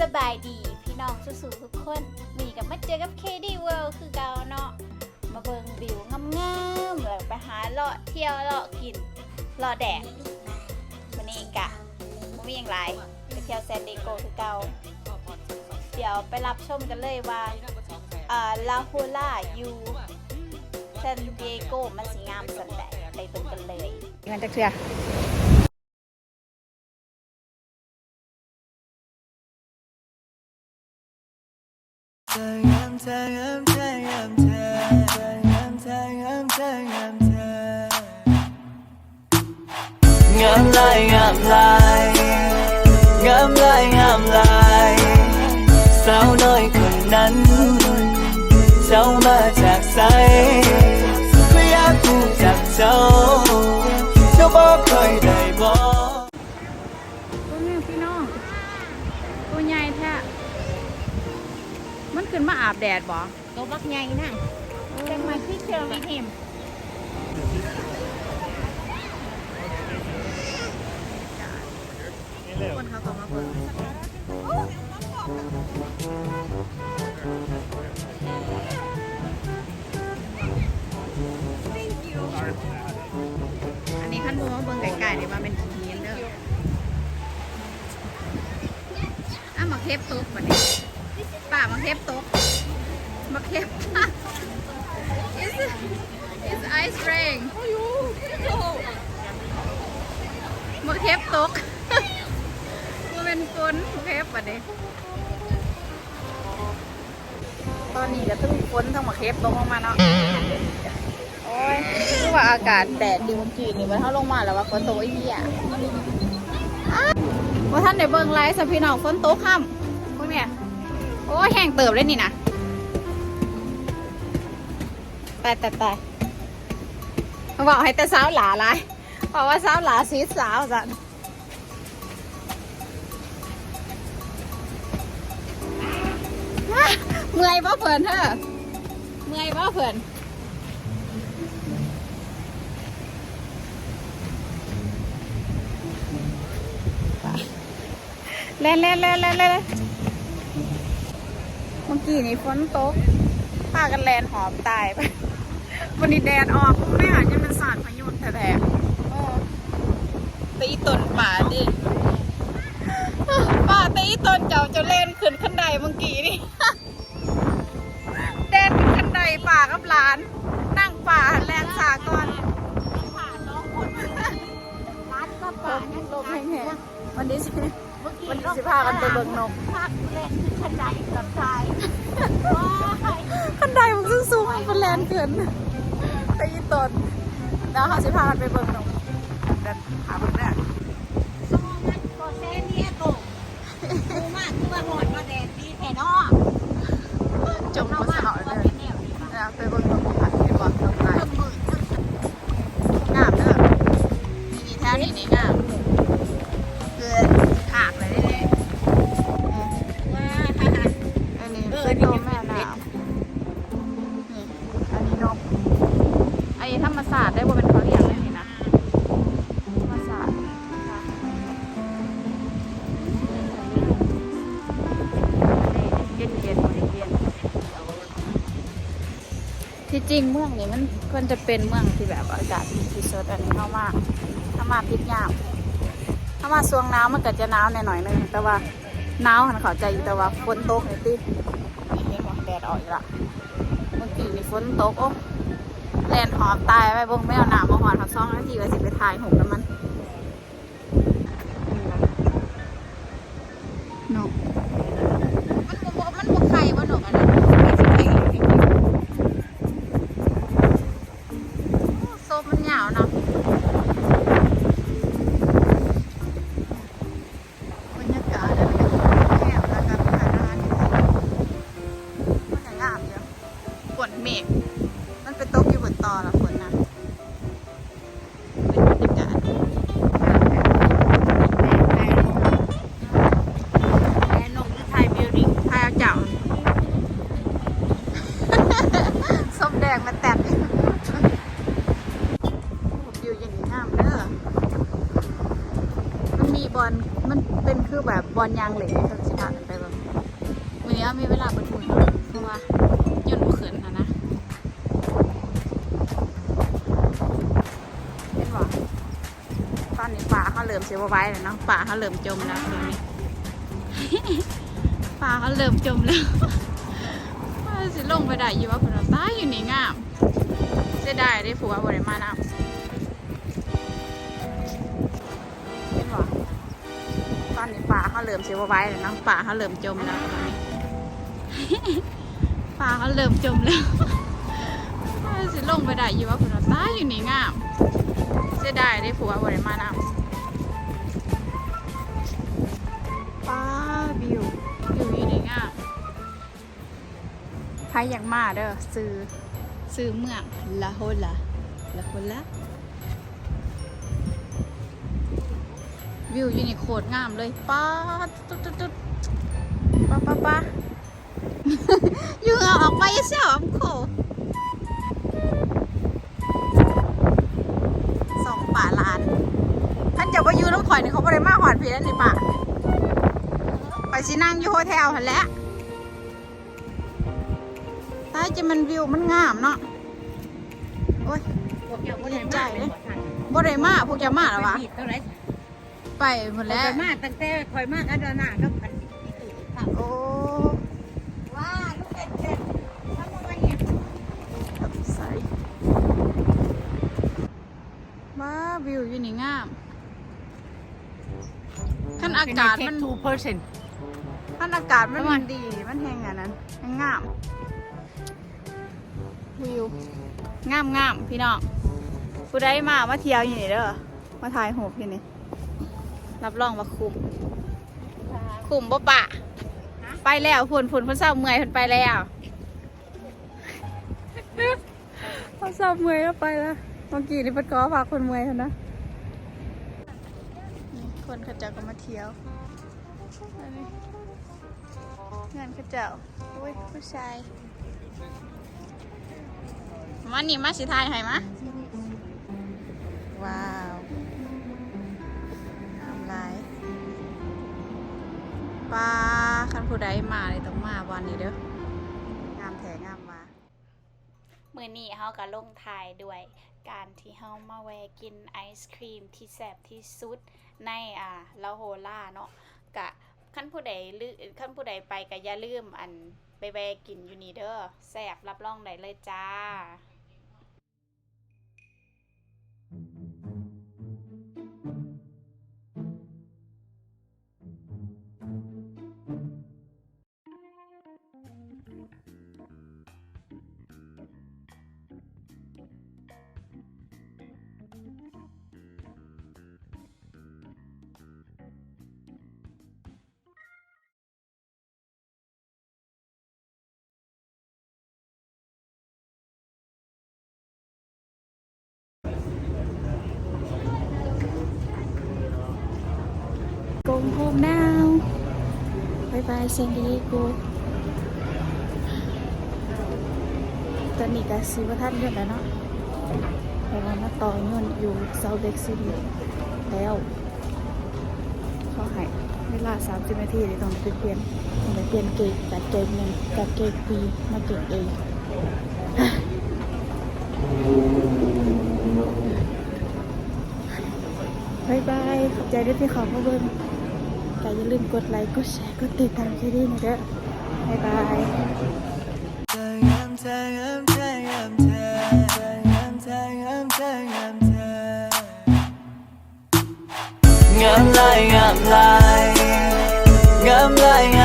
สบายดีพี่น้องสู้ๆทุกคนมีกับมาเจอกับ KD World คือเกาเนาะมาเบิงวิวงามๆแล้วไปหาเลาะเที่ยวเลาะกินเลาะแดดวันนี้กะบ่มีอย่างไรไปเที่ยวแซนดิโกคือเกาเดี๋ยวไปรับชมกันเลยว่าอ่าลาฮูล่ายูแซนดิเอโกมันสีงามสันแดดไปเบิ่งกันเลยมันจะเคลียเงามลายงามลายงามลายงามลายสาวน้อยคนนั้น เจ้ามาจากไสก็อยากรู้จักเจ้า มันขึ้นมาอาบแดดบ่ตัวบักใหญ่นั่งจังมาที่เจอวิธีมคนเขาก็มาเบิ่งอันนี้ขั้นบูมาเบิ่งไก่ๆนี่มาเป็นหินเด้ออะมาเคฟตกบัดนี้ ป่ามาเคฟตกมาเคฟ It's it's ice rain มาเคฟตกมาเป็นฝนมาเคฟบัดนี้ตอนนี้ก็ต้องฝนต้องมาเคฟตกลงมาเนาะโอ้ยคือว่าอากาศแดดดีเมื่อกี้นี่มันเท่าลงมาแล้วว่าฝนตกไอ้เหี้ยอ้าวว่าท่านได้เบิ่งไลฟ์สัพี่น้องฝนตกค่ำ โอ้ยแห้งเติบเลยนี่นะตายตายตายเขาบอกให้แต่สาวหลาไรบอกว่าสาวหลาสีสาวจันเมื่อยบ่เพิ่นเธอเมื่อยบ่เพิ่นเล่นเล่นเล่นเล่นเล่น กี้นี่ฝนตกพากันแลนหอมตายไปวันนี้แดดออกไม่อาจจะเป็นสารพายุแท้ๆโอ้ตีต้นป่าดิป่าตีต้นเจ้าจะเล่นขึ้นขันไดเมื่อกี้นี่แดนขึ้นขันไดป่ากับหลาน นั่งป่าแลนสาก่อนผ่านน้องคนร้านก็ป่านั่นลมแห้งๆวันนี้สิเมื่อกี้วันนี้สิพากันไปเบิ่งนก ภาคเล่นขึ้นขันไดกับชายว้ายขันไดมันสูงสูงๆมันเป็นแลนเกินแต่ยีตนแล้วเขาสิพากันไปเบิ่งนกเดินหาเบิ่งได้สมองมันก็เซเนี่ยโตดูมากคือว่าหมดมาแดดดีแท้เนาะจมเรามาว่าสาวก็เลยเป็นแนวนี้แล้วไปเบิ่ง จริงเมืองนี้มันควรจะเป็นเมืองที่แบบอากาศดีที่สุดอันนี้เข้ามาเข้ามาพิษยามเข้ามาสวงหนาวมันก็จะหนาวหน่อยนึงแต่ว่าหนาวหันเข้าใจอยู่แต่ว่าฝนตกนี่ตินี่เห็นว่าแดดออกอีกละเมื่อกี้นี่ฝนตกโอ้แลนหอบตายไปบงไม่เอาหนาวมาหอนเขาซ่องนาทีว่าสิไปถ่ายหงแล้วมัน ส้มแดงมาแตกอยู่อย่างนี้งามเด้อมันมีบอลมันเป็นคือแบบบอลยางเหล็กทั้งสิบาทไปแบบวันนี้มีเวลาเปิดมือเพราะว่าหยุดบ่ขึ้นนะนะเห็นบ่ตอนนี้ป่าเขาเริ่มเสียบไว้แล้วเนาะป่าเขาเริ่มจมแล้วตรงนี้ป่าเขาเริ่มจมแล้ว สิลงไปได้อยู่ว่าเพิ่นว่าตายอยู่นี่งามเสียดายได้ผัวบ่ได้มานำเห็นบ่ตอนนี้ป่าเขาเริ่มเสียบ่ไว้แล้วเนาะป่าเขาเริ่มจมแล้วป่าเขาเริ่มจมแล้วสิลงไปได้อยู่ว่าเพิ่นว่าตายอยู่นี่งามเสียดายได้ผัวบ่ได้มานำ รอยากมาเด้อซื้อซื้อเมืองละโฮละละโฮละวิวยูนี่โคตรงามเลยป้าตุ๊ดตุ๊ดตุ๊ดป้าป้าป้าอยู่เอาออกไปเสียวอำโคสองป่าลาน ท่านจะว่ายูน้ำข่อยนี่เขาบ่ได้มาหอดพีแล้วนี่ป่าไปสินั่งยูโฮเทลหันแล้ว จะมันวิวมันงามเนาะ โอ้ยพวกเจ้าบ่ได้ใจมาเลยบ่ทันบ่ได้มาพวกแกมาแล้ววะไปผิดเท่าไหร่ไปหมดแล้แล้ววมาตั้งแต่คอยมากันดอนหน้าก็พันที่ตื่นข้าวโอ้ว่าลูกเป็ดเป็ดทำอะไรเนี่ยใสมาวิวอยู่นี่งามขั้นอากาศมัน two person ขั้นอากาศมันประมาณดี มันแห้งอันนั้นมันงาม วิวงามงามพี่น้องผู้ใดมามาเที่ยวอยู่นี่เด้อมาถ่ายรูปอยู่นี่รับรองว่าคุ้มคุ้มบ่ปะไปแล้วพุ่นพุ่นพุ่นเศร้าเมื่อยพุ่นไปแล้วเขาเศร้าเมื่อยแล้วไปแล้วเมื่อกี้นี่เพิ่นก็พาคนเมื่อยเท่านะนี่คนเขาเจ้าก็มาเที่ยวอันนี้งานเขาเจ้าโอ้ยผู้ชาย มานี่มาสิทายให้มะว้าวทำไรปลาคันผู้ใดมาเลยต้องมาวันนี้เด้องามแถงามมามือนี้เฮาก็ลงทายด้วยการที่เฮามาแวะกินไอศครีมที่แซ่บที่สุดในอ่าลาโฮล่าเนาะกะขั้นผู้ใดลือขั้นผู้ใดไปก็อย่าลืมอันไปแวะกินอยู่นี่เด้อแซ่บรับรองได้เลยจ้า Going home now. Bye bye San Diego. ตอนนี้ก็ซื้อมาทันเยอะแล้วเนาะแต่ว่ามาต่อยนต์อยู่เซาเด็กซิตี้แล้วเขาให้เวลา30นาทีเลยต้องไปเปลี่ยนต้องไปเปลี่ยนเกจจากเกจหนึ่งจากเกจปีมาเกจเอบายบาย ขอบใจด้วยที่ขอมาเบิ่ง ก็อย่าลืมกดไลค์ กดแชร์ กดติดตามเจดี้นะเด้อบ๊ายบายงามลายงามลายงามลาย